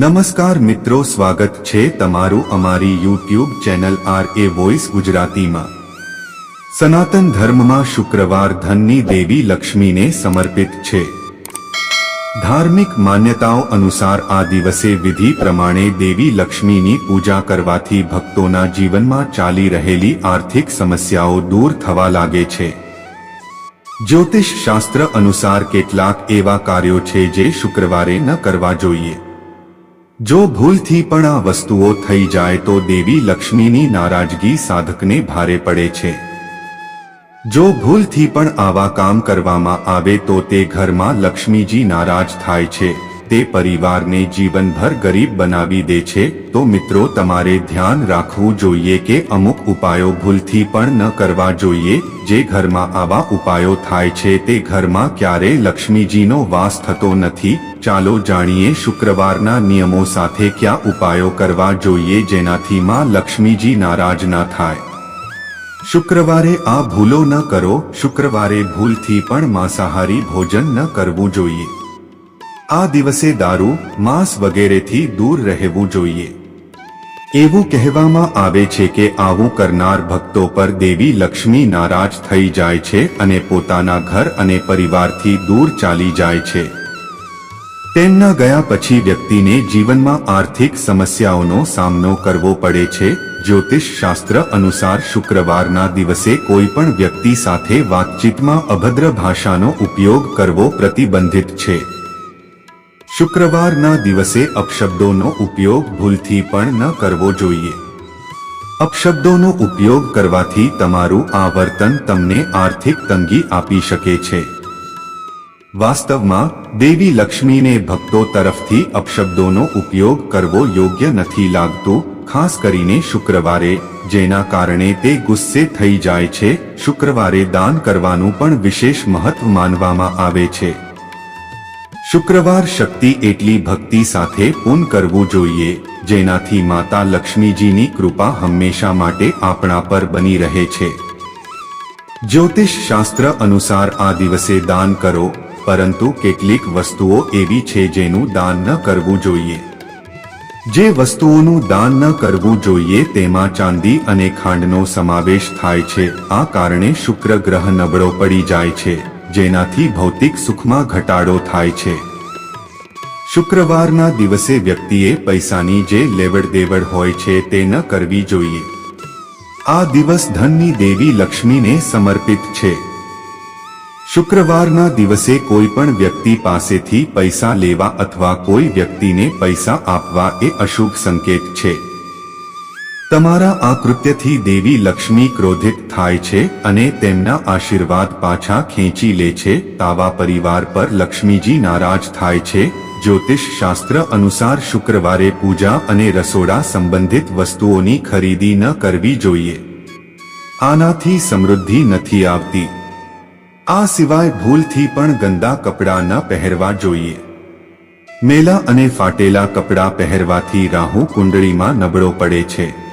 નમસ્કાર મિત્રો, સ્વાગત છે તમારું અમારી YouTube channel R A voice ગુજરાતીમાં. સનાતન ધર્મમાં શુક્રવાર ધનની દેવી લક્ષ્મીને સમર્પિત છે. ધાર્મિક માન્યતાઓ અનુસાર આ દિવસે વિધિ પ્રમાણે દેવી લક્ષ્મીની પૂજા કરવાથી ભક્તોના જીવનમાં ચાલી રહેલી આર્થિક સમસ્યાઓ દૂર થવા લાગે છે. જ્યોતિષ શાસ્ત્ર અનુસાર કેટલાક એવા કાર્યો છે જે શુક્રવારે ન કરવા જોઈએ. જો ભૂલથી પણ આ વસ્તુઓ થઈ જાય તો દેવી લક્ષ્મીની નારાજગી સાધકને ભારે પડે છે. જો ભૂલથી પણ આવા કામ કરવામાં આવે તો તે ઘરમાં લક્ષ્મીજી નારાજ થાય છે. તે પરિવારને જીવનભર ગરીબ બનાવી દે છે, તો મિત્રો તમારે ધ્યાન રાખવું જોઈએ કે અમુક ઉપાયો ભૂલથી પણ ન કરવા જોઈએ, જે ઘરમાં આવા ઉપાયો થાય છે તે ઘરમાં ક્યારે લક્ષ્મીજીનો વાસ થતો નથી. ચાલો જાણીએ શુક્રવારના નિયમો સાથે કયા ઉપાયો કરવા જોઈએ જેનાથી માં લક્ષ્મીજી નારાજ ના થાય. શુક્રવારે આ ભૂલો ન કરો, શુક્રવારે ભૂલથી પણ માંસાહારી ભોજન ન કરવું જોઈએ. આ દિવસે દારૂ, માંસ વગેરેથી દૂર રહેવું જોઈએ. એવું કહેવામાં આવે છે કે આવું કરનાર ભક્તો પર દેવી લક્ષ્મી નારાજ થઈ જાય છે અને પોતાના ઘર અને પરિવારથી દૂર ચાલી જાય છે. તેમના ગયા પછી વ્યક્તિને જીવનમાં આર્થિક સમસ્યાઓનો સામનો કરવો પડે છે. જ્યોતિષ શાસ્ત્ર અનુસાર શુક્રવારના દિવસે કોઈ પણ વ્યક્તિ સાથે વાતચીતમાં અભદ્ર ભાષાનો ઉપયોગ કરવો પ્રતિબંધિત છે. શુક્રવારના દિવસે અપશબ્દોનો ઉપયોગ ભૂલથી પણ ન કરવો જોઈએ. અપશબ્દોનો ઉપયોગ કરવાથી તમારું આ વર્તન તમને આર્થિક તંગી આપી શકે છે. વાસ્તવમાં, દેવી લક્ષ્મીને ભક્તો તરફથી અપશબ્દોનો ઉપયોગ કરવો યોગ્ય નથી લાગતું, ખાસ કરીને શુક્રવારે, જેના કારણે તે ગુસ્સે થઈ જાય છે. શુક્રવારે દાન કરવાનું પણ વિશેષ મહત્વ માનવામાં આવે છે. શુક્રવાર શક્તિ એટલી ભક્તિ સાથે પૂન કરવું જોઈએ, જેનાથી માતા લક્ષ્મીજીની કૃપા હંમેશા માટે આપણા પર બની રહે છે. જ્યોતિષ શાસ્ત્ર અનુસાર આ દિવસે દાન કરો, પરંતુ કેટલીક વસ્તુઓ એવી છે જેનું દાન ન કરવું જોઈએ. જે વસ્તુઓનું દાન ન કરવું જોઈએ તેમાં ચાંદી અને ખાંડનો સમાવેશ થાય છે, આ કારણે શુક્ર ગ્રહ નબળો પડી જાય છે. જેનાથી ભૌતિક સુખમાં ઘટાડો થાય છે. શુક્રવારના દિવસે વ્યક્તિએ પૈસાની જે લેવડ દેવડ હોય છે તે ન કરવી જોઈએ. આ દિવસ ધનની દેવી લક્ષ્મીને સમર્પિત છે. શુક્રવારના દિવસે કોઈ પણ વ્યક્તિ પાસેથી પૈસા લેવા અથવા કોઈ વ્યક્તિને પૈસા આપવા એ અશુભ સંકેત છે. તમારા આ કૃત્યથી દેવી લક્ષ્મી ક્રોધિત થાય છે અને તેમના આશીર્વાદ પાછા ખેંચી લે છે. તાવા પરિવાર પર લક્ષ્મીજી નારાજ થાય છે. જ્યોતિષ શાસ્ત્ર અનુસાર શુક્રવારે પૂજા અને રસોડા સંબંધિત વસ્તુઓની ખરીદી ન કરવી જોઈએ. આનાથી સમૃદ્ધિ નથી આવતી. આ સિવાય ભૂલથી પણ ગંદા કપડાં ન પહેરવા જોઈએ. મેલા અને ફાટેલા કપડાં પહેરવાથી રાહુ કુંડળીમાં નબળો પડે છે.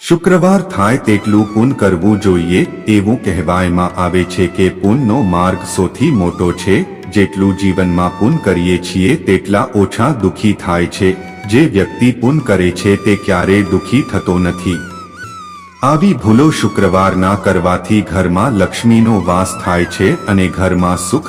શુક્રવાર થાય તેટલું પુન કરવું જોઈએ એવું કહેવાયમાં આવે છે કે પુનનો માર્ગ સૌથી મોટો છે. જેટલું જીવનમાં પુન કરીએ છીએ તેટલા ઓછા દુઃખી થાય છે. જે વ્યક્તિ પુન કરે છે તે ક્યારેય દુઃખી થતો નથી. આવી ભૂલો શુક્રવારના કરવાથી ઘરમાં લક્ષ્મીનો વાસ થાય છે અને ઘરમાં સુખ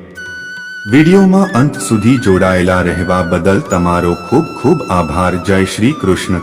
વિડીયોમાં અંત સુધી જોડાયેલા રહેવા બદલ તમારો ખૂબ ખૂબ આભાર. જય શ્રી કૃષ્ણ.